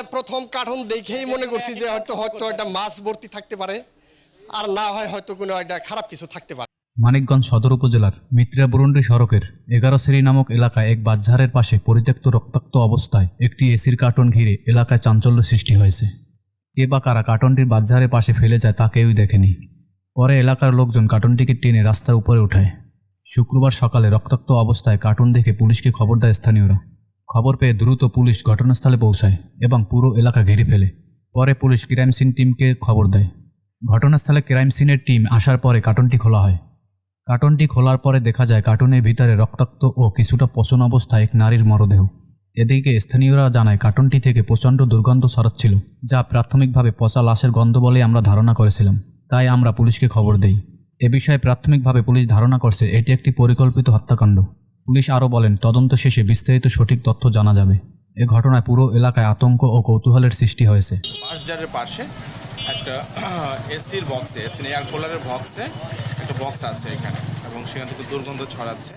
এটা প্রথম কার্টুন দেখেই মনে করছি যে হয়তো হয়তো একটা মাছ ভর্তি থাকতে পারে। আর না হয় হয়তো কোনো একটা খারাপ কিছু থাকতে পারে। মানিকগঞ্জ সদর উপজেলার মিত্রা বুরুন্ডি সড়কের এগারো শ্রেণি নামক এলাকায় এক বাজারের পাশে পরিত্যক্ত রক্তাক্ত অবস্থায় একটি এসির কার্টন ঘিরে এলাকায় চাঞ্চল্য সৃষ্টি হয়েছে। কে বা কারা কার্টনটির বাজারের পাশে ফেলে যায় তা কেউই দেখেনি। পরে এলাকার লোকজন কার্টনটিকে টেনে রাস্তার উপরে ওঠায় শুক্রবার সকালে রক্তাক্ত অবস্থায় কার্টুন দেখে পুলিশকে খবর দেয় স্থানীয়রা। খবর পেয়ে দ্রুত পুলিশ ঘটনাস্থলে পৌঁছায় এবং পুরো এলাকা ঘিরে ফেলে। পরে পুলিশ ক্রাইম সিন টিমকে খবর দেয়। ঘটনাস্থলে ক্রাইম সিনের টিম আসার পরে কার্টনটি খোলা হয়। কার্টনটি খোলার পরে দেখা যায় কার্টনের ভিতরে রক্তাক্ত ও কিছুটা পচন অবস্থায় এক নারীর মরদেহ। এদিকে স্থানীয়রা জানায় কার্টনটি থেকে প্রচণ্ড দুর্গন্ধ ছড়াচ্ছিল, যা প্রাথমিকভাবে পচা লাশের গন্ধ বলে আমরা ধারণা করেছিলাম। তাই আমরা পুলিশকে খবর দেই। এ বিষয়ে প্রাথমিকভাবে পুলিশ ধারণা করছে এটি একটি পরিকল্পিত হত্যাকাণ্ড। পুলিশ আরও বলেন, তদন্ত শেষে বিস্তারিত সঠিক তথ্য জানা যাবে। এ ঘটনায় পুরো এলাকায় আতঙ্ক ও কৌতূহলের সৃষ্টি হয়েছে। বাসডারের পাশে একটা এসির বক্সে এসি এয়ার কুলারের বক্সে একটা বক্স আছে এখানে, এবং সেখান থেকে দুর্গন্ধ ছড়াচ্ছে।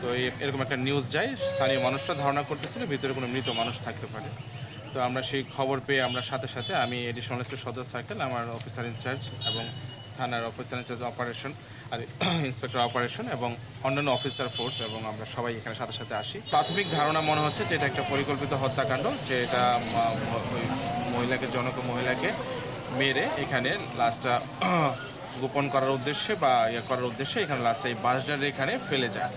তো এরকম একটা নিউজ যায়, স্থানীয় মানুষরা ধারণা করতেছিল ভিতরে কোনো মৃত মানুষ থাকতে পারে। তো আমরা সেই খবর পেয়ে আমরা সাথে সাথে আমি এডিশনাল এসপি সদর সার্কেল আমার অফিসার ইনচার্জ এবং থানার অফিসার ইনচার্জ অপারেশন আর ইন্সপেক্টর অপারেশন এবং অন্যান্য অফিসার ফোর্স এবং আমরা সবাই এখানে সাথে সাথে আসি। প্রাথমিক ধারণা মনে হচ্ছে যে এটা একটা পরিকল্পিত হত্যাকাণ্ড, যে এটা মহিলাকে, জনক মহিলাকে মেরে এখানে লাস্টটা গোপন করার উদ্দেশ্যে বা ইয়ে করার উদ্দেশ্যে এখানে লাস্টটা এই বাসডারে এখানে ফেলে যায়।